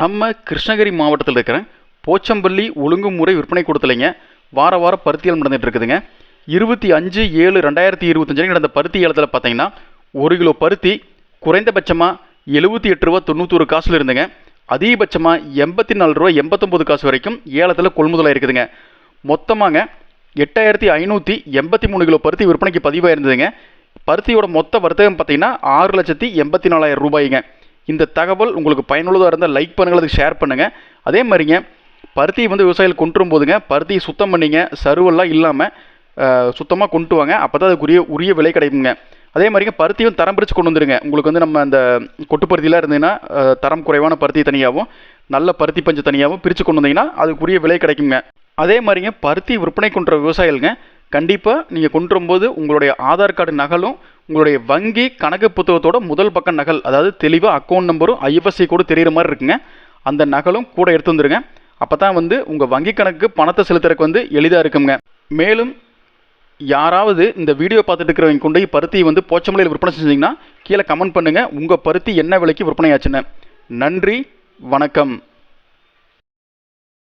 நம்ம கிருஷ்ணகிரி மாவட்டத்தில் இருக்கிற போச்சம்பள்ளி ஒழுங்குமுறை விற்பனை கொடுத்தலைங்க வார வாரம் பருத்தியல் நடந்துகிட்டு இருக்குதுங்க இருபத்தி அஞ்சு ஏழு ரெண்டாயிரத்தி இருபத்தஞ்சு நடந்த பருத்தி ஏலத்தில் பார்த்தீங்கன்னா ஒரு கிலோ பருத்தி குறைந்தபட்சமாக எழுபத்தி எட்டு ரூபா தொண்ணூத்தொரு காசுல இருந்துங்க. அதிகபட்சமாக எண்பத்தி நாலு ரூபா எண்பத்தொம்போது காசு வரைக்கும் ஏலத்தில் கொள்முதலாக இருக்குதுங்க மொத்தமாங்க எட்டாயிரத்தி ஐநூற்றி எண்பத்தி மூணு கிலோ பருத்தி விற்பனைக்கு பதிவாக இருந்ததுங்க பருத்தியோட மொத்த வர்த்தகம் பார்த்தீங்கன்னா ஆறு லட்சத்தி எண்பத்தி நாலாயிரம் ரூபாய்ங்க. இந்த தகவல் உங்களுக்கு பயனுள்ளதாக இருந்தால் லைக் பண்ணுங்கள் அதுக்கு ஷேர் பண்ணுங்கள் அதே மாதிரிங்க பருத்தி வந்து விவசாயிகள் கொண்டு போதுங்க பருத்தியை சுத்தம் பண்ணிங்க சருவெல்லாம் இல்லாமல் சுத்தமாக கொண்டு வாங்க அப்போ தான் அதுக்குரிய உரிய விலை கிடைக்குங்க. அதே மாதிரிங்க பருத்தியும் தரம் பிரித்து கொண்டு வந்துடுங்க உங்களுக்கு வந்து நம்ம அந்த கொட்டு பருத்திலாம் இருந்ததுன்னா தரம் குறைவான பருத்தி தனியாகவும் நல்ல பருத்தி பஞ்சு தனியாகவும் பிரித்து கொண்டு வந்தீங்கன்னா அதுக்குரிய விலை கிடைக்குங்க. அதே மாதிரிங்க பருத்தி விற்பனை கொண்ட விவசாயிகளுங்க கண்டிப்பாக நீங்கள் கொண்டு வரும்போது உங்களுடைய ஆதார் கார்டு நகலும் உங்களுடைய வங்கி கணக்கு புத்தகத்தோட முதல் பக்க நகல் அதாவது தெளிவாக அக்கௌண்ட் நம்பரும் ஐஎஃப்எஸ்சி கூட தெரிகிற மாதிரி இருக்குங்க. அந்த நகலும் கூட எடுத்து வந்துருங்க. அப்போ தான் வந்து உங்கள் வங்கி கணக்கு பணத்தை செலுத்துறதுக்கு வந்து எளிதாக இருக்குங்க. மேலும் யாராவது இந்த வீடியோ பார்த்துட்டு இருக்கிறவங்க கொண்டு போய் பருத்தி வந்து போச்சமலையில் விற்பனை செஞ்சிங்கன்னா கீழே கமெண்ட் பண்ணுங்கள் உங்கள் பருத்தி என்ன விலைக்கு விற்பனை ஆச்சுன்னு நன்றி வணக்கம்.